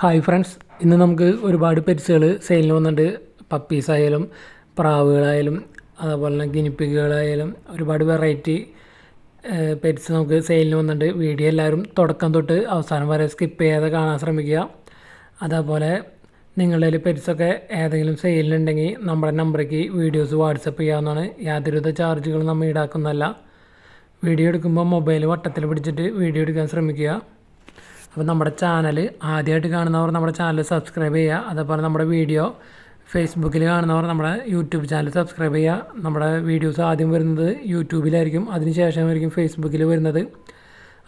Hi friends ഇന്ന് നമുക്ക് ഒരുപാട് പെറ്റ്സുകൾ സെയിലിന് വന്നിട്ടുണ്ട്. പപ്പീസ് ആയാലും പ്രാവുകളായാലും അതുപോലെ തന്നെ ഗിനിപ്പിക്കുകളായാലും ഒരുപാട് വെറൈറ്റി പെറ്റ്സ് നമുക്ക് സെയിലിന് വന്നിട്ടുണ്ട്. വീഡിയോ എല്ലാവരും തുടക്കം തൊട്ട് അവസാനം വരെ സ്കിപ്പ് ചെയ്യാതെ കാണാൻ ശ്രമിക്കുക. അതേപോലെ നിങ്ങളുടെ പെറ്റ്സൊക്കെ ഏതെങ്കിലും സെയിലിനുണ്ടെങ്കിൽ നമ്മുടെ നമ്പറേക്ക് വീഡിയോസ് വാട്സപ്പ് ചെയ്യാവുന്നതാണ്. യാതൊരുവിധ ചാർജുകളും നമ്മൾ ഈടാക്കുന്നതല്ല. വീഡിയോ എടുക്കുമ്പോൾ മൊബൈൽ വട്ടത്തിൽ പിടിച്ചിട്ട് വീഡിയോ എടുക്കാൻ ശ്രമിക്കുക. അപ്പോൾ നമ്മുടെ ചാനൽ ആദ്യമായിട്ട് കാണുന്നവർ നമ്മുടെ ചാനൽ സബ്സ്ക്രൈബ് ചെയ്യുക. അതേപോലെ നമ്മുടെ വീഡിയോ ഫേസ്ബുക്കിൽ കാണുന്നവർ നമ്മുടെ യൂട്യൂബ് ചാനൽ സബ്സ്ക്രൈബ് ചെയ്യുക. നമ്മുടെ വീഡിയോസ് ആദ്യം വരുന്നത് യൂട്യൂബിലായിരിക്കും അതിനുശേഷമായിരിക്കും ഫേസ്ബുക്കിൽ വരുന്നത്.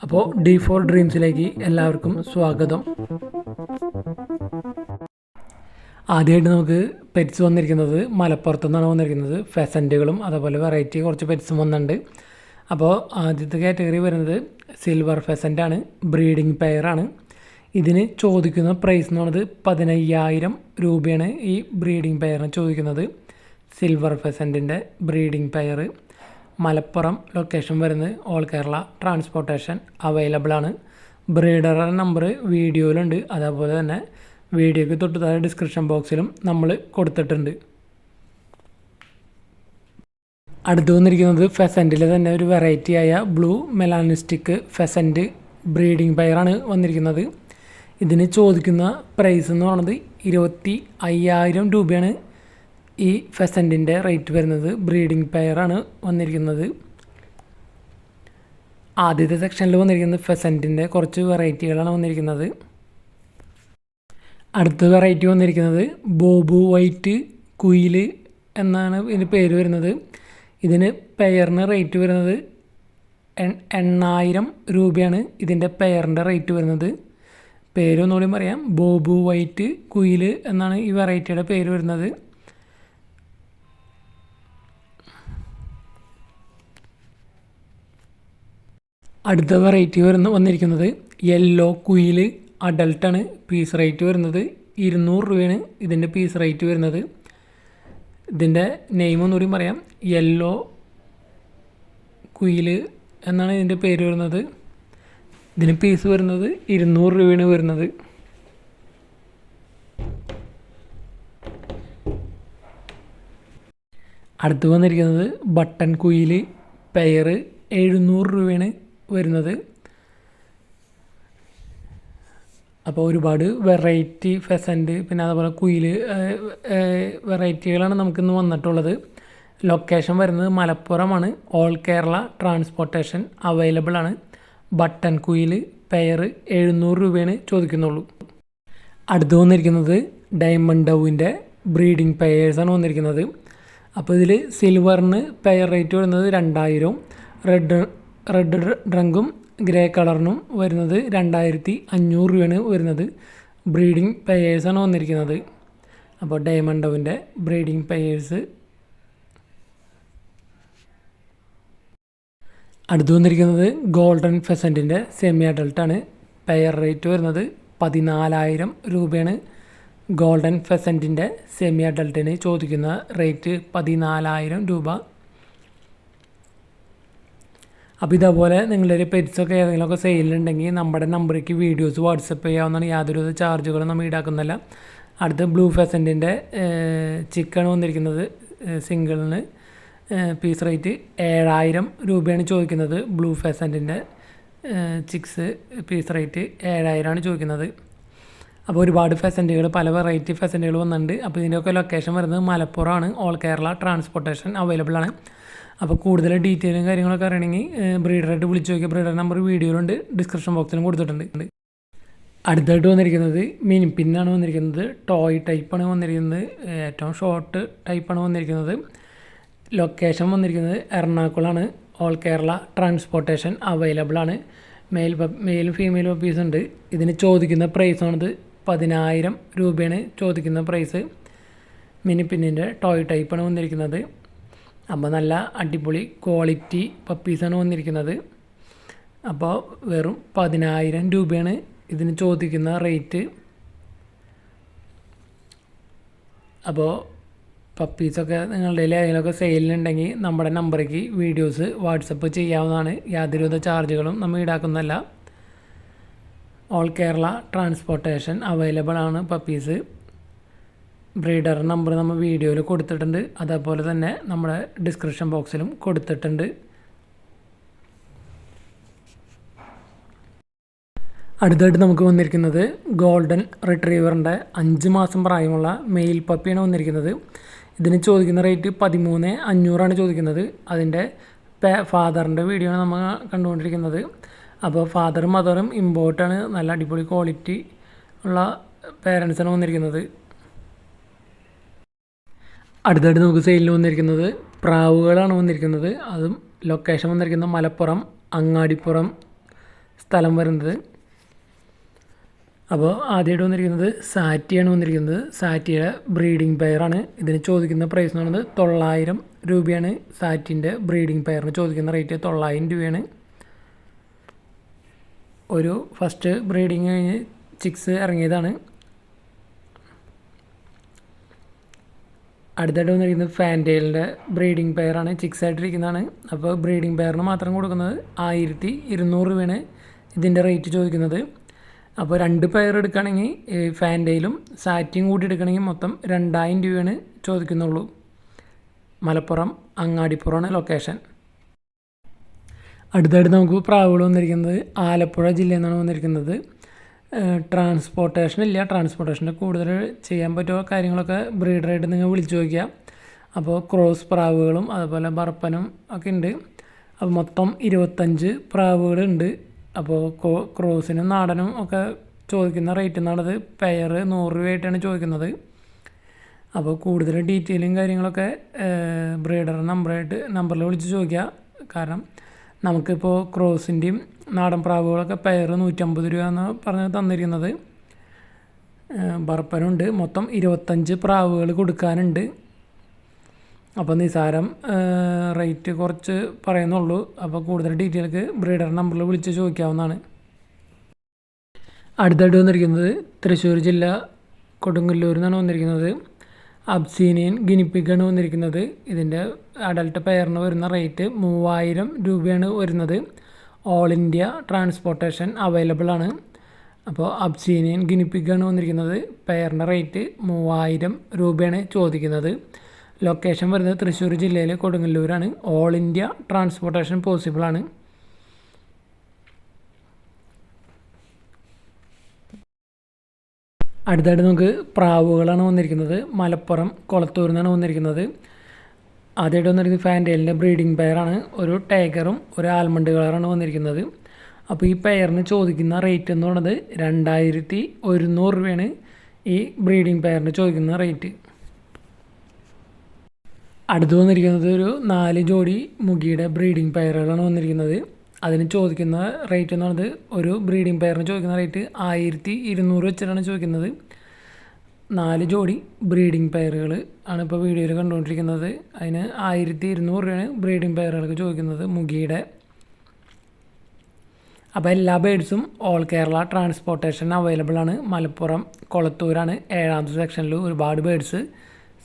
അപ്പോൾ ഡി ഫോർ ഡ്രീംസിലേക്ക് എല്ലാവർക്കും സ്വാഗതം. ആദ്യമായിട്ട് നമുക്ക് പെറ്റ്സ് വന്നിരിക്കുന്നത് മലപ്പുറത്തു നിന്നാണ് വന്നിരിക്കുന്നത്. ഫെസന്റുകളും അതേപോലെ വെറൈറ്റി കുറച്ച് പെറ്റ്സും വന്നിട്ടുണ്ട്. അപ്പോൾ ആദ്യത്തെ കാറ്റഗറി വരുന്നത് സിൽവർ ആണ് ബ്രീഡിംഗ് പെയറാണ് ഇതിന് ചോദിക്കുന്ന പ്രൈസ് എന്ന് പറയുന്നത് പതിനയ്യായിരം രൂപയാണ് ഈ ബ്രീഡിംഗ് പെയറിന് ചോദിക്കുന്നത്. സിൽവർ ഫെസന്റിന്റെ ബ്രീഡിംഗ് പെയർ മലപ്പുറം ലൊക്കേഷൻ വരുന്നത് ഓൾ കേരള ട്രാൻസ്പോർട്ടേഷൻ അവൈലബിൾ ആണ്. ബ്രീഡറുടെ നമ്പർ വീഡിയോയിലുണ്ട് അതേപോലെ തന്നെ വീഡിയോയ്ക്ക് തൊട്ട് താഴെ ഡിസ്ക്രിപ്ഷൻ ബോക്സിലും നമ്മൾ കൊടുത്തിട്ടുണ്ട്. അടുത്ത് വന്നിരിക്കുന്നത് ഫെസന്റിലെ തന്നെ ഒരു വെറൈറ്റി ആയ ബ്ലൂ മെലാനിസ്റ്റിക് ഫെസന്റ് ബ്രീഡിംഗ് പയറാണ് വന്നിരിക്കുന്നത്. ഇതിന് ചോദിക്കുന്ന പ്രൈസ് എന്ന് പറയുന്നത് ഇരുപത്തി അയ്യായിരം രൂപയാണ്. ഈ ഫെസന്റിന്റെ റേറ്റ് വരുന്നത് ബ്രീഡിംഗ് പെയറാണ് വന്നിരിക്കുന്നത്. ആദ്യത്തെ സെക്ഷനിൽ വന്നിരിക്കുന്നത് ഫെസന്റിന്റെ കുറച്ച് വെറൈറ്റികളാണ് വന്നിരിക്കുന്നത്. അടുത്ത വെറൈറ്റി വന്നിരിക്കുന്നത് ബോബു വൈറ്റ് കുയിൽ എന്നാണ് ഇതിന് പേര് വരുന്നത്. ഇതിന് പെയറിന് റേറ്റ് വരുന്നത് എണ്ണായിരം രൂപയാണ് ഇതിന്റെ പെയറിന്റെ റേറ്റ് വരുന്നത്. പേര് ഒന്നുകൂടി പറയാം. ബോബു വൈറ്റ് കുയിൽ എന്നാണ് ഈ വെറൈറ്റിയുടെ പേര് വരുന്നത്. അടുത്ത വെറൈറ്റി വരുന്ന വന്നിരിക്കുന്നത് യെല്ലോ കുയിൽ അഡൽട്ടാണ് പീസ് റേറ്റ് വരുന്നത് ഇരുന്നൂറ് രൂപയാണ് ഇതിന്റെ പീസ് റേറ്റ് വരുന്നത്. ഇതിന്റെ നെയിം ഒന്നുകൂടി പറയാം. യെല്ലോ കുയിൽ എന്നാണ് ഇതിന്റെ പേര് വരുന്നത്. ഇതിന് പീസ് വരുന്നത് ഇരുന്നൂറ് രൂപയാണ് വരുന്നത്. അടുത്ത് വന്നിരിക്കുന്നത് ബട്ടൺ കുയിൽ പെയർ എഴുന്നൂറ് രൂപയാണ് വരുന്നത്. അപ്പോൾ ഒരുപാട് വെറൈറ്റി ഫെസന്റ് പിന്നെ അതുപോലെ കുയിൽ വെറൈറ്റികളാണ് നമുക്കിന്ന് വന്നിട്ടുള്ളത്. ലൊക്കേഷൻ വരുന്നത് മലപ്പുറമാണ്. ഓൾ കേരള ട്രാൻസ്പോർട്ടേഷൻ അവൈലബിൾ ആണ്. ബട്ടൺ കുയിൽ പെയർ എഴുന്നൂറ് രൂപയാണ് ചോദിക്കുന്നുള്ളൂ. അടുത്ത് വന്നിരിക്കുന്നത് ഡയമണ്ട് ഡൗവിന്റെ ബ്രീഡിംഗ് പെയേഴ്സാണ് വന്നിരിക്കുന്നത്. അപ്പോൾ ഇതിൽ സിൽവറിന് പെയർ റേറ്റ് വരുന്നത് രണ്ടായിരവും റെഡ് റെഡ് ഡ്രങ്കും ഗ്രേ കളറിനും വരുന്നത് രണ്ടായിരത്തി അഞ്ഞൂറ് രൂപയാണ് വരുന്നത്. ബ്രീഡിംഗ് പെയേഴ്സാണ് വന്നിരിക്കുന്നത്. അപ്പോൾ ഡയമണ്ടോവിന്റെ ബ്രീഡിംഗ് പെയേഴ്സ് അടുത്ത് വന്നിരിക്കുന്നത് ഗോൾഡൻ ഫെസന്റിന്റെ സെമി അഡൾട്ടാണ് പെയർ റേറ്റ് വരുന്നത് പതിനാലായിരം രൂപയാണ്. ഗോൾഡൻ ഫെസന്റിന്റെ സെമി അഡൾട്ടിന് ചോദിക്കുന്ന റേറ്റ് പതിനാലായിരം രൂപ. അപ്പോൾ ഇതേപോലെ നിങ്ങളുടെ പെറ്റ്സൊക്കെ ഏതെങ്കിലുമൊക്കെ സെയിലുണ്ടെങ്കിൽ നമ്മുടെ നമ്പറേക്ക് വീഡിയോസ് വാട്സപ്പ് ചെയ്യാവുന്നതാണ് യാതൊരു ചാർജുകളും നമ്മൾ ഈടാക്കുന്നില്ല. അടുത്ത് ബ്ലൂ ഫെസന്റിന്റെ ചിക്കൻ വന്നിരിക്കുന്നത് സിംഗിളിന് പീസ് റേറ്റ് ഏഴായിരം രൂപയാണ് ചോദിക്കുന്നത്. ബ്ലൂ ഫെസന്റിന്റെ ചിക്സ് പീസ് റേറ്റ് ഏഴായിരമാണ് ചോദിക്കുന്നത്. അപ്പോൾ ഒരുപാട് ഫെസന്റുകൾ പല വെറൈറ്റി ഫെസന്റുകൾ വന്നിട്ടുണ്ട്. അപ്പോൾ ഇതിന്റെയൊക്കെ ലൊക്കേഷൻ വരുന്നത് മലപ്പുറമാണ്. ഓൾ കേരള ട്രാൻസ്പോർട്ടേഷൻ അവൈലബിൾ ആണ്. അപ്പോൾ കൂടുതൽ ഡീറ്റെയിലും കാര്യങ്ങളൊക്കെ അറിയണമെങ്കിൽ ബ്രീഡറായിട്ട് വിളിച്ച് നോക്കിയ ബ്രീഡർ നമ്പർ വീഡിയോയിലുണ്ട് ഡിസ്ക്രിപ്ഷൻ ബോക്സിലും കൊടുത്തിട്ടുണ്ട്. അടുത്തായിട്ട് വന്നിരിക്കുന്നത് മിനി പിന്നാണ് വന്നിരിക്കുന്നത് ടോയ് ടൈപ്പാണ് വന്നിരിക്കുന്നത് ഏറ്റവും ഷോർട്ട് ടൈപ്പാണ് വന്നിരിക്കുന്നത്. ലൊക്കേഷൻ വന്നിരിക്കുന്നത് എറണാകുളമാണ് ഓൾ കേരള ട്രാൻസ്പോർട്ടേഷൻ അവൈലബിൾ ആണ്. മെയിൽ മെയിലും ഫീമെയിൽ ഓഫീസ് ഉണ്ട്. ഇതിന് ചോദിക്കുന്ന പ്രൈസാണിത് പതിനായിരം രൂപയാണ് ചോദിക്കുന്ന പ്രൈസ് മിനി പിന്നിന്റെ ടോയ് ടൈപ്പാണ് വന്നിരിക്കുന്നത്. അപ്പോൾ നല്ല അടിപൊളി ക്വാളിറ്റി പപ്പീസാണ് വന്നിരിക്കുന്നത്. അപ്പോൾ വെറും പതിനായിരം രൂപയാണ് ഇതിന് ചോദിക്കുന്ന റേറ്റ് അപ്പോൾ പപ്പീസൊക്കെ നിങ്ങളുടെ കയ്യിൽ ഏതെങ്കിലുമൊക്കെ സെയിലിനുണ്ടെങ്കിൽ നമ്മുടെ നമ്പറേക്ക് വീഡിയോസ് വാട്സപ്പ് ചെയ്യാവുന്നതാണ്. യാതൊരുവിധ ചാർജുകളും നമ്മൾ ഈടാക്കുന്നതല്ല. ഓൾ കേരള ട്രാൻസ്പോർട്ടേഷൻ അവൈലബിൾ ആണ് പപ്പീസ് ബ്രീഡർ നമ്പർ നമ്മൾ വീഡിയോയിൽ കൊടുത്തിട്ടുണ്ട്. അതേപോലെ തന്നെ നമ്മുടെ ഡിസ്ക്രിപ്ഷൻ ബോക്സിലും കൊടുത്തിട്ടുണ്ട്. അടുത്തായിട്ട് നമുക്ക് വന്നിരിക്കുന്നത് ഗോൾഡൻ റിട്രീവറിന്റെ അഞ്ച് മാസം പ്രായമുള്ള മെയിൽ പപ്പിയാണ് വന്നിരിക്കുന്നത്. ഇതിന് ചോദിക്കുന്ന റേറ്റ് പതിമൂന്ന് അഞ്ഞൂറാണ് ചോദിക്കുന്നത്. അതിന്റെ ഫാദറിന്റെ വീഡിയോ ആണ് നമ്മൾ കണ്ടുകൊണ്ടിരിക്കുന്നത്. അപ്പോൾ ഫാദറും മദറും ഇമ്പോർട്ടാണ് നല്ല അടിപൊളി ക്വാളിറ്റി ഉള്ള പേരൻസാണ് വന്നിരിക്കുന്നത്. അടുത്തായിട്ട് നമുക്ക് സെയിലിൽ വന്നിരിക്കുന്നത് പ്രാവുകളാണ് വന്നിരിക്കുന്നത്. അതും ലൊക്കേഷൻ വന്നിരിക്കുന്നത് മലപ്പുറം അങ്ങാടിപ്പുറം സ്ഥലം വരുന്നത്. അപ്പോൾ ആദ്യമായിട്ട് വന്നിരിക്കുന്നത് സാറ്റിയാണ് വന്നിരിക്കുന്നത്. സാറ്റിയുടെ ബ്രീഡിംഗ് പെയറാണ് ഇതിന് ചോദിക്കുന്ന പ്രൈസ് എന്ന് പറയുന്നത് തൊള്ളായിരം രൂപയാണ്. സാറ്റിന്റെ ബ്രീഡിംഗ് പെയറിന് ചോദിക്കുന്ന റേറ്റ് തൊള്ളായിരം രൂപയാണ്. ഒരു ഫസ്റ്റ് ബ്രീഡിങ് കഴിഞ്ഞ് ചിക്സ് ഇറങ്ങിയതാണ്. അടുത്തായിട്ട് വന്നിരിക്കുന്നത് ഫാന്റെയിലിന്റെ ബ്രീഡിംഗ് പെയറാണ് ചിക്സ് ആയിട്ടിരിക്കുന്നതാണ് അപ്പോൾ ബ്രീഡിംഗ് പെയറിന് മാത്രം കൊടുക്കുന്നത് ആയിരത്തി ഇരുന്നൂറ് രൂപയാണ് ഇതിന്റെ റേറ്റ് ചോദിക്കുന്നത്. അപ്പോൾ രണ്ട് പെയർ എടുക്കുകയാണെങ്കിൽ ഫാന്റെയിലും സാറ്റിയും കൂടി എടുക്കുകയാണെങ്കിൽ മൊത്തം രണ്ടായിരം രൂപയാണ് ചോദിക്കുന്നുള്ളൂ. മലപ്പുറം അങ്ങാടിപ്പുറമാണ് ലൊക്കേഷൻ അടുത്തായിട്ട് നമുക്ക് പ്രാവുകൾ വന്നിരിക്കുന്നത് ആലപ്പുഴ ജില്ലയിൽ നിന്നാണ് വന്നിരിക്കുന്നത്. ട്രാൻസ്പോർട്ടേഷൻ ഇല്ല. ട്രാൻസ്പോർട്ടേഷന്റെ കൂടുതൽ ചെയ്യാൻ പറ്റുമോ? കാര്യങ്ങളൊക്കെ ബ്രീഡറായിട്ട് നിങ്ങൾ വിളിച്ചു നോക്കിയാൽ അപ്പോൾ ക്രോസ് പ്രാവുകളും അതുപോലെ ബർപ്പനും ഒക്കെ ഉണ്ട് അപ്പോൾ മൊത്തം ഇരുപത്തഞ്ച് പ്രാവുകളുണ്ട് അപ്പോൾ ക്രോസിനും നാടനും ഒക്കെ ചോദിക്കുന്ന റേറ്റ് എന്നുള്ളത് പെയർ നൂറ് രൂപയായിട്ടാണ് ചോദിക്കുന്നത്. അപ്പോൾ കൂടുതൽ ഡീറ്റെയിലും കാര്യങ്ങളൊക്കെ ബ്രീഡർ നമ്പറായിട്ട് നമ്പറിൽ വിളിച്ച് ചോദിക്കുക കാരണം നമുക്കിപ്പോൾ ക്രോസിന്റെയും നാടൻ പ്രാവുകളൊക്കെ പെയർ നൂറ്റമ്പത് രൂപ എന്ന് പറഞ്ഞ് തന്നിരിക്കുന്നത്. ബർപ്പനുണ്ട്. മൊത്തം ഇരുപത്തഞ്ച് പ്രാവുകൾ കൊടുക്കാനുണ്ട്. അപ്പോൾ നിസാരം റേറ്റ് കുറച്ച് പറയുന്നുള്ളൂ. അപ്പോൾ കൂടുതൽ ഡീറ്റെയിൽക്ക് ബ്രീഡർ നമ്പറിൽ വിളിച്ച് ചോദിക്കാവുന്നതാണ്. അടുത്തായിട്ട് വന്നിരിക്കുന്നത് തൃശ്ശൂർ ജില്ല കൊടുങ്ങല്ലൂർ എന്നാണ് വന്നിരിക്കുന്നത്. അബ്സീനിയൻ ഗിനിപ്പിക്കാണ് വന്നിരിക്കുന്നത്. ഇതിന്റെ അഡൽട്ട് പെയറിന് വരുന്ന റേറ്റ് മൂവായിരം രൂപയാണ് വരുന്നത്. ഓൾ ഇന്ത്യ ട്രാൻസ്പോർട്ടേഷൻ അവൈലബിൾ ആണ്. അപ്പോൾ അബ്സീനിയൻ ഗിനിപ്പിക്കാണ് വന്നിരിക്കുന്നത്. പെയറിന്റെ റേറ്റ് മൂവായിരം രൂപയാണ് ചോദിക്കുന്നത്. ലൊക്കേഷൻ വരുന്നത് തൃശ്ശൂർ ജില്ലയിലെ കൊടുങ്ങല്ലൂരാണ്. ഓൾ ഇന്ത്യ ട്രാൻസ്പോർട്ടേഷൻ പോസിബിളാണ് അടുത്തായിട്ട് നമുക്ക് പ്രാവുകളാണ് വന്നിരിക്കുന്നത്. മലപ്പുറം കുളത്തൂരിൽ നിന്നാണ് വന്നിരിക്കുന്നത്. ആദ്യമായിട്ട് വന്നിരിക്കുന്നത് ഫാന്റേലിന്റെ ബ്രീഡിംഗ് പെയറാണ്. ഒരു ടൈഗറും ഒരു ആൽമണ്ട് കളറാണ് വന്നിരിക്കുന്നത്. അപ്പോൾ ഈ പെയറിന് ചോദിക്കുന്ന റേറ്റ് എന്ന് പറയുന്നത് രണ്ടായിരത്തി ഒരുന്നൂറ് രൂപയാണ് ഈ ബ്രീഡിംഗ് പെയറിന് ചോദിക്കുന്ന റേറ്റ്. അടുത്ത് വന്നിരിക്കുന്നത് ഒരു നാല് ജോഡി മുഗിയുടെ ബ്രീഡിംഗ് പെയറുകളാണ് വന്നിരിക്കുന്നത്. അതിന് ചോദിക്കുന്ന റേറ്റ് എന്ന് പറയുന്നത് ഒരു ബ്രീഡിംഗ് പെയറിന് ചോദിക്കുന്ന റേറ്റ് ആയിരത്തി ഇരുന്നൂറ് വെച്ചിട്ടാണ് ചോദിക്കുന്നത്. നാല് ജോഡി ബ്രീഡിംഗ് പെയറുകൾ ആണ് ഇപ്പോൾ വീഡിയോയിൽ കണ്ടുകൊണ്ടിരിക്കുന്നത്. അതിന് ആയിരത്തി ഇരുന്നൂറ് രൂപയാണ് ബ്രീഡിംഗ് പെയറുകൾക്ക് ചോദിക്കുന്നത് മുഗിയുടെ അപ്പോൾ എല്ലാ ബേഡ്സും ഓൾ കേരള ട്രാൻസ്പോർട്ടേഷൻ അവൈലബിൾ ആണ്. മലപ്പുറം കൊളത്തൂരാണ്. ഏഴാമത്തെ സെക്ഷനിൽ ഒരുപാട് ബേഡ്സ്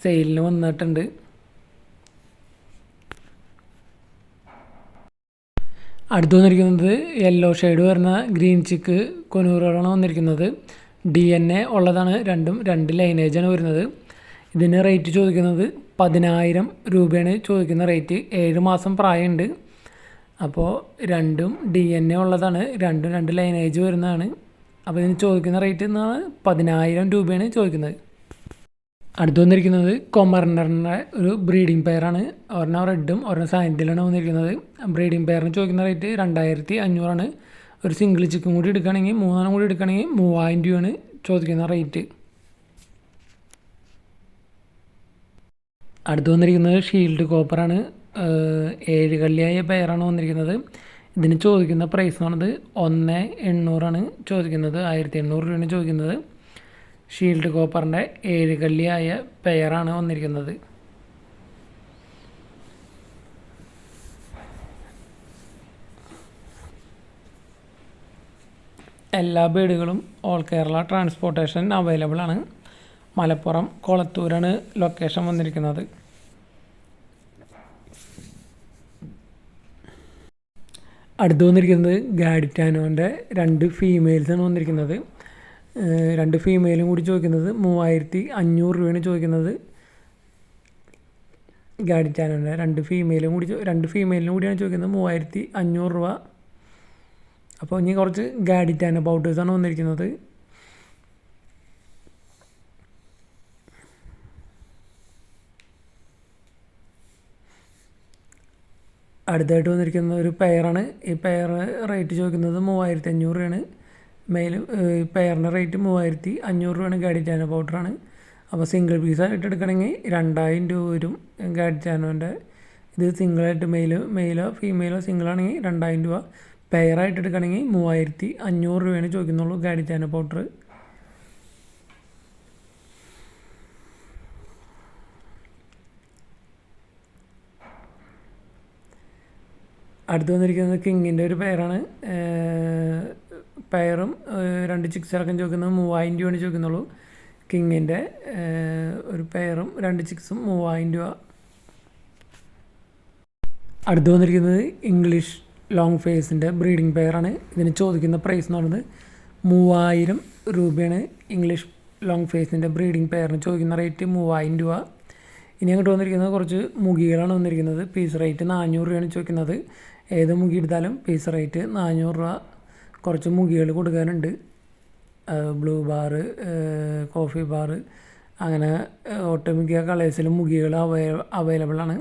സെയിലിന് വന്നിട്ടുണ്ട്. അടുത്ത് വന്നിരിക്കുന്നത് യെല്ലോ ഷെയ്ഡ് വരുന്ന ഗ്രീൻ ചിക്ക് കൊനൂറുകളാണ് വന്നിരിക്കുന്നത്. ഡി എൻ എ ഉള്ളതാണ് രണ്ടും രണ്ട് ലൈനേജാണ് വരുന്നത്. ഇതിന് റേറ്റ് ചോദിക്കുന്നത് പതിനായിരം രൂപയാണ് ചോദിക്കുന്ന റേറ്റ് ഏഴ് മാസം പ്രായമുണ്ട്. അപ്പോൾ രണ്ടും ഡി എൻ എ ഉള്ളതാണ് രണ്ടും രണ്ട് ലൈനേജ് വരുന്നതാണ്. അപ്പോൾ ഇതിന് ചോദിക്കുന്ന റേറ്റ് എന്നാണ് പതിനായിരം രൂപയാണ് ചോദിക്കുന്നത്. അടുത്ത് വന്നിരിക്കുന്നത് കൊമർണറിന്റെ ഒരു ബ്രീഡിംഗ് പെയറാണ്. ഒരെണ്ണം റെഡും ഒരെണ്ണം സാൻഡിലാണ് വന്നിരിക്കുന്നത്. ബ്രീഡിംഗ് പെയറിന് ചോദിക്കുന്ന റേറ്റ് രണ്ടായിരത്തി അഞ്ഞൂറാണ്. ഒരു സിംഗിൾ ചിക്കൻ കൂടി എടുക്കുകയാണെങ്കിൽ മൂന്നെണ്ണം കൂടി എടുക്കുകയാണെങ്കിൽ മൂവായിരം രൂപയാണ് ചോദിക്കുന്ന റേറ്റ്. അടുത്ത് വന്നിരിക്കുന്നത് ഷീൽഡ് കോപ്പറാണ്. ഏഴ് കള്ളിയായ പെയറാണ് വന്നിരിക്കുന്നത്. ഇതിന് ചോദിക്കുന്ന പ്രൈസ് എന്ന് പറയുന്നത് ഒന്ന് എണ്ണൂറാണ് ചോദിക്കുന്നത്. ആയിരത്തി എണ്ണൂറ് രൂപയാണ് ചോദിക്കുന്നത്. ഷീൽഡ് കോപ്പറിന്റെ ഏഴ് കള്ളിയായ പെയറാണ് വന്നിരിക്കുന്നത്. എല്ലാ ബേഡുകളും ഓൾ കേരള ട്രാൻസ്പോർട്ടേഷൻ അവൈലബിൾ ആണ്. മലപ്പുറം കൊളത്തൂരാണ് ലൊക്കേഷൻ വന്നിരിക്കുന്നത്. അടുത്ത് വന്നിരിക്കുന്നത് ഗാഡിറ്റാനോന്റെ രണ്ട് ഫീമെയിൽസാണ് വന്നിരിക്കുന്നത്. രണ്ട് ഫീമെയിലും കൂടി ചോദിക്കുന്നത് മൂവായിരത്തി അഞ്ഞൂറ് രൂപയാണ് ചോദിക്കുന്നത്. ഗാഡി ചാനലിന് രണ്ട് ഫീമെയിലും കൂടി രണ്ട് ഫീമെയിലിനും കൂടിയാണ് ചോദിക്കുന്നത് മൂവായിരത്തി അഞ്ഞൂറ് രൂപ. അപ്പോൾ ഇനി കുറച്ച് ഗാഡി ചാനൽ ബൗട്ടേഴ്സാണ് വന്നിരിക്കുന്നത്. അടുത്തായിട്ട് വന്നിരിക്കുന്ന ഒരു പെയറാണ് ഈ പെയർ റേറ്റ് ചോദിക്കുന്നത് മൂവായിരത്തി അഞ്ഞൂറ് രൂപയാണ്. മെയിൽ എയറിന്റെ റേറ്റ് മൂവായിരത്തി അഞ്ഞൂറ് രൂപയാണ് ഗാഡിറ്റാനോ പൗഡറാണ് അപ്പോൾ സിംഗിൾ പീസായിട്ട് എടുക്കണമെങ്കിൽ രണ്ടായിരം രൂപ വരും ഗാഡിറ്റാനോന്റെ ഇത് സിംഗിളായിട്ട് മെയിലോ മെയിലോ ഫീമെയിലോ സിംഗിളാണെങ്കിൽ രണ്ടായിരം രൂപ. പെയറായിട്ട് എടുക്കണമെങ്കിൽ മൂവായിരത്തി അഞ്ഞൂറ് രൂപയാണ് ചോദിക്കുന്നുള്ളൂ ഗാഡിറ്റാനോ പൗഡർ അടുത്ത് വന്നിരിക്കുന്നത് കിങ്ങിന്റെ ഒരു പെയറാണ് പെയറും രണ്ട് ചിക്സ് അടക്കം ചോദിക്കുന്നത് മൂവായിരം രൂപയാണ് ചോദിക്കുന്നുള്ളൂ. കിങ്ങിന്റെ ഒരു പെയറും രണ്ട് ചിക്സും മൂവായിരം രൂപ. അടുത്ത് വന്നിരിക്കുന്നത് ഇംഗ്ലീഷ് ലോങ് ഫേസിന്റെ ബ്രീഡിംഗ് പെയറാണ് ഇതിന് ചോദിക്കുന്ന പ്രൈസ് എന്ന് പറയുന്നത് മൂവായിരം രൂപയാണ് ഇംഗ്ലീഷ് ലോങ് ഫേസിന്റെ ബ്രീഡിംഗ് പെയറിന് ചോദിക്കുന്ന റേറ്റ് മൂവായിരം രൂപ. ഇനി അങ്ങോട്ട് വന്നിരിക്കുന്നത് കുറച്ച് മുഗികളാണ് വന്നിരിക്കുന്നത്. പീസ് റേറ്റ് നാനൂറ് രൂപയാണ് ചോദിക്കുന്നത്. ഏത് മുഖി എടുത്താലും പീസ് റേറ്റ് നാനൂറ് രൂപ. കുറച്ച് മുഖികൾ കൊടുക്കാനുണ്ട്. ബ്ലൂ ബാറ് കോഫി ബാറ് അങ്ങനെ ഒട്ടുമിക്ക കളേഴ്സിലും മുഖികൾ അവൈ അവൈലബിളാണ്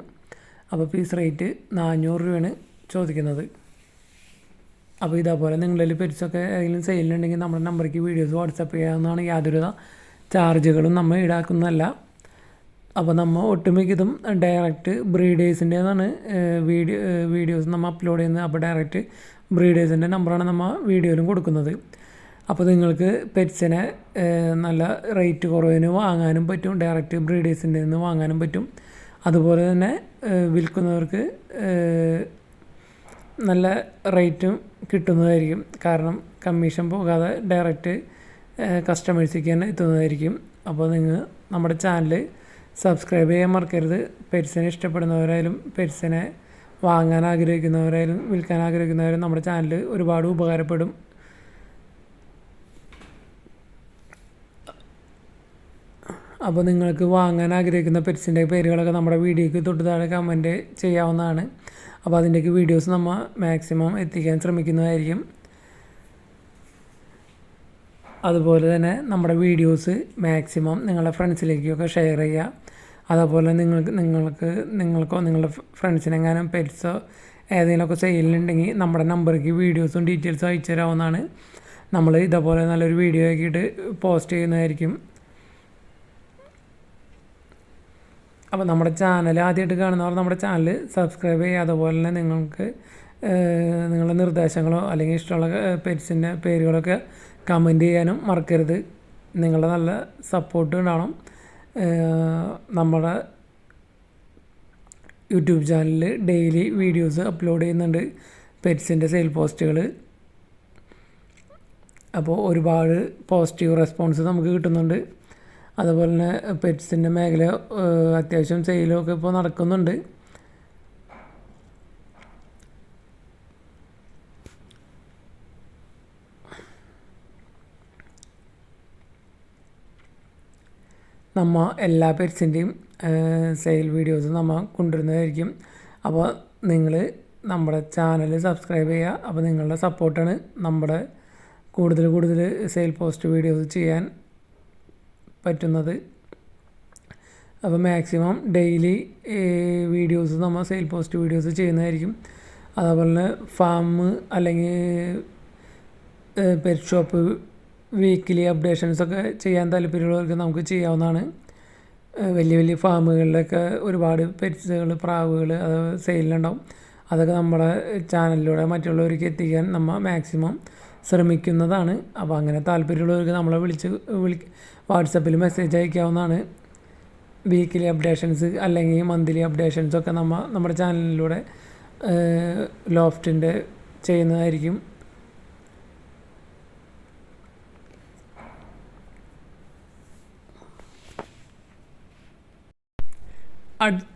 അപ്പോൾ പീസ് റേറ്റ് നാനൂറ് രൂപയാണ് ചോദിക്കുന്നത്. അപ്പോൾ ഇതേപോലെ നിങ്ങളിൽ പെരിച്ചൊക്കെ ഏതെങ്കിലും സെയിലുണ്ടെങ്കിൽ നമ്മുടെ നമ്പറിലേക്ക് വീഡിയോസ് വാട്സപ്പ് ചെയ്യാവുന്നതാണ് യാതൊരുവിധ ചാർജുകളും നമ്മൾ ഈടാക്കുന്നതല്ല. അപ്പോൾ നമ്മൾ ഒട്ടുമിക്കതും ഡയറക്റ്റ് ബ്രീഡേഴ്സിന്റെതാണ് വീഡിയോ വീഡിയോസ് നമ്മൾ അപ്ലോഡ് ചെയ്യുന്നത്. അപ്പോൾ ഡയറക്റ്റ് ബ്രീഡേഴ്സിന്റെ നമ്പറാണ് നമ്മൾ വീഡിയോയിലും കൊടുക്കുന്നത്. അപ്പോൾ നിങ്ങൾക്ക് പെറ്റ്സിനെ നല്ല റേറ്റ് കുറവിന് വാങ്ങാനും പറ്റും. ഡയറക്റ്റ് ബ്രീഡേഴ്സിന്റെ നിന്ന് വാങ്ങാനും പറ്റും. അതുപോലെ തന്നെ വിൽക്കുന്നവർക്ക് നല്ല റേറ്റും കിട്ടുന്നതായിരിക്കും. കാരണം കമ്മീഷൻ പോകാതെ ഡയറക്റ്റ് കസ്റ്റമേഴ്സിലേക്ക് തന്നെ എത്തുന്നതായിരിക്കും. അപ്പോൾ നിങ്ങൾ നമ്മുടെ ചാനൽ സബ്സ്ക്രൈബ് ചെയ്യാൻ മറക്കരുത്. പെറ്റ്സിനെ ഇഷ്ടപ്പെടുന്നവരായാലും പെറ്റ്സിനെ വാങ്ങാൻ ആഗ്രഹിക്കുന്നവരായാലും വിൽക്കാൻ ആഗ്രഹിക്കുന്നവരും നമ്മുടെ ചാനൽ ഒരുപാട് ഉപകാരപ്പെടും. അപ്പോൾ നിങ്ങൾക്ക് വാങ്ങാൻ ആഗ്രഹിക്കുന്ന പെറ്റ്സിന്റെ പേരുകളൊക്കെ നമ്മുടെ വീഡിയോയ്ക്ക് തൊട്ട് താഴെ കമന്റ് ചെയ്യാവുന്നതാണ്. അപ്പോൾ അതിന്റെയൊക്കെ വീഡിയോസ് നമ്മൾ മാക്സിമം എത്തിക്കാൻ ശ്രമിക്കുന്നതായിരിക്കും. അതുപോലെ തന്നെ നമ്മുടെ വീഡിയോസ് മാക്സിമം നിങ്ങളുടെ ഫ്രണ്ട്സിലേക്കൊക്കെ ഷെയർ ചെയ്യുക. അതുപോലെ നിങ്ങൾക്ക് നിങ്ങൾക്ക് നിങ്ങൾക്കോ നിങ്ങളുടെ ഫ്രണ്ട്സിനെങ്ങാനും പെറ്റ്സോ ഏതെങ്കിലുമൊക്കെ സെയിലുണ്ടെങ്കിൽ നമ്മുടെ നമ്പറിലേക്ക് വീഡിയോസും ഡീറ്റെയിൽസും അയച്ചു തരാവുന്നതാണ് നമ്മൾ ഇതേപോലെ നല്ലൊരു വീഡിയോ ആക്കിയിട്ട് പോസ്റ്റ് ചെയ്യുന്നതായിരിക്കും. അപ്പോൾ നമ്മുടെ ചാനൽ ആദ്യമായിട്ട് കാണുന്നവർ നമ്മുടെ ചാനൽ സബ്സ്ക്രൈബ് ചെയ്യുക. അതുപോലെ തന്നെ നിങ്ങൾക്ക് നിങ്ങളുടെ നിർദ്ദേശങ്ങളോ അല്ലെങ്കിൽ ഇഷ്ടമുള്ള പെറ്റ്സിന്റെ പേരുകളൊക്കെ കമന്റ് ചെയ്യാനും മറക്കരുത്. നിങ്ങളുടെ നല്ല സപ്പോർട്ട് ഉണ്ടാവണം. നമ്മുടെ യൂട്യൂബ് ചാനലിൽ ഡെയിലി വീഡിയോസ് അപ്ലോഡ് ചെയ്യുന്നുണ്ട് പെറ്റ്സിന്റെ സെയിൽ പോസ്റ്റുകൾ അപ്പോൾ ഒരുപാട് പോസിറ്റീവ് റെസ്പോൺസ് നമുക്ക് കിട്ടുന്നുണ്ട്. അതുപോലെ തന്നെ പെറ്റ്സിന്റെ മേഖല അത്യാവശ്യം സെയിലൊക്കെ ഇപ്പോൾ നടക്കുന്നുണ്ട്. നമ്മ എല്ലാ പെറ്റ്സിന്റെയും സെയിൽ വീഡിയോസ് നമ്മൾ കൊണ്ടുവരുന്നതായിരിക്കും. അപ്പോൾ നിങ്ങൾ നമ്മുടെ ചാനൽ സബ്സ്ക്രൈബ് ചെയ്യുക അപ്പോൾ നിങ്ങളുടെ സപ്പോർട്ടാണ് നമ്മുടെ കൂടുതൽ കൂടുതൽ സെയിൽ പോസ്റ്റ് വീഡിയോസ് ചെയ്യാൻ പറ്റുന്നത്. അപ്പോൾ മാക്സിമം ഡെയിലി വീഡിയോസ് നമ്മൾ സെയിൽ പോസ്റ്റ് വീഡിയോസ് ചെയ്യുന്നതായിരിക്കും. അതേപോലെ തന്നെ ഫാം അല്ലെങ്കിൽ പെറ്റ് ഷോപ്പ് വീക്കിലി അപ്ഡേഷൻസൊക്കെ ചെയ്യാൻ താല്പര്യമുള്ളവർക്ക് നമുക്ക് ചെയ്യാവുന്നതാണ്. വലിയ വലിയ ഫാമുകളിലൊക്കെ ഒരുപാട് പെറ്റ്സുകൾ പ്രാവുകൾ അത് സെയിലുണ്ടാവും അതൊക്കെ നമ്മുടെ ചാനലിലൂടെ മറ്റുള്ളവർക്ക് എത്തിക്കാൻ നമ്മൾ മാക്സിമം ശ്രമിക്കുന്നതാണ്. അപ്പോൾ അങ്ങനെ താല്പര്യമുള്ളവർക്ക് നമ്മളെ വിളിച്ച് വിളി വാട്സപ്പിൽ മെസ്സേജ് അയക്കാവുന്നതാണ്. വീക്കിലി അപ്ഡേഷൻസ് അല്ലെങ്കിൽ മന്ത്ലി അപ്ഡേഷൻസൊക്കെ നമ്മൾ നമ്മുടെ ചാനലിലൂടെ ലോഫ്റ്റിന്റെ ചെയ്യുന്നതായിരിക്കും.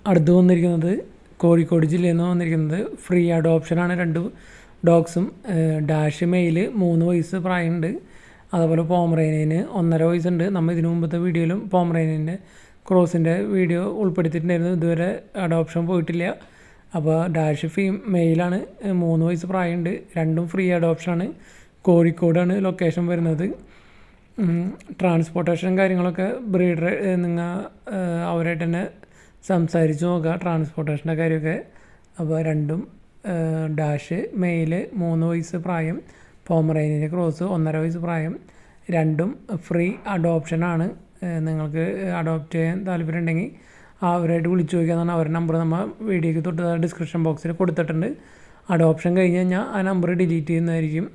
അടുത്ത് വന്നിരിക്കുന്നത് കോഴിക്കോട് ജില്ലയിൽ നിന്ന് വന്നിരിക്കുന്നത് ഫ്രീ അഡോപ്ഷനാണ് രണ്ട് ഡോഗ്സും ഡാഷ് മെയിൽ മൂന്ന് വയസ്സ് പ്രായമുണ്ട്. അതുപോലെ പോമറേനിയന് ഒന്നര വയസ്സുണ്ട്. നമ്മൾ ഇതിനു മുമ്പത്തെ വീഡിയോയിലും പോമറേനിയന്റെ ക്രോസിന്റെ വീഡിയോ ഉൾപ്പെടുത്തിയിട്ടുണ്ടായിരുന്നു. ഇതുവരെ അഡോപ്ഷൻ പോയിട്ടില്ല. അപ്പോൾ ഡാഷ് ഫീ മെയിലാണ് മൂന്ന് വയസ്സ് പ്രായമുണ്ട്. രണ്ടും ഫ്രീ അഡോപ്ഷനാണ് കോഴിക്കോടാണ് ലൊക്കേഷൻ വരുന്നത്. ട്രാൻസ്പോർട്ടേഷൻ കാര്യങ്ങളൊക്കെ ബ്രീഡർ നിങ്ങൾ അവരായിട്ട് തന്നെ സംസാരിച്ച് നോക്കുക ട്രാൻസ്പോർട്ടേഷന്റെ കാര്യമൊക്കെ. അപ്പോൾ രണ്ടും ഡാഷ് മെയിൽ മൂന്ന് വയസ്സ് പ്രായം പോമറേനിയന്റെ ക്രോസ് ഒന്നര വയസ്സ് പ്രായം. രണ്ടും ഫ്രീ അഡോപ്ഷനാണ് നിങ്ങൾക്ക് അഡോപ്റ്റ് ചെയ്യാൻ താല്പര്യം ഉണ്ടെങ്കിൽ അവരായിട്ട് വിളിച്ചു ചോദിക്കാന്നാണ് അവരുടെ നമ്പർ നമ്മൾ വീഡിയോയ്ക്ക് തൊട്ട് ഡിസ്ക്രിപ്ഷൻ ബോക്സിൽ കൊടുത്തിട്ടുണ്ട്. അഡോപ്ഷൻ കഴിഞ്ഞ് കഴിഞ്ഞാൽ ആ നമ്പർ ഡിലീറ്റ് ചെയ്യുന്നതായിരിക്കും.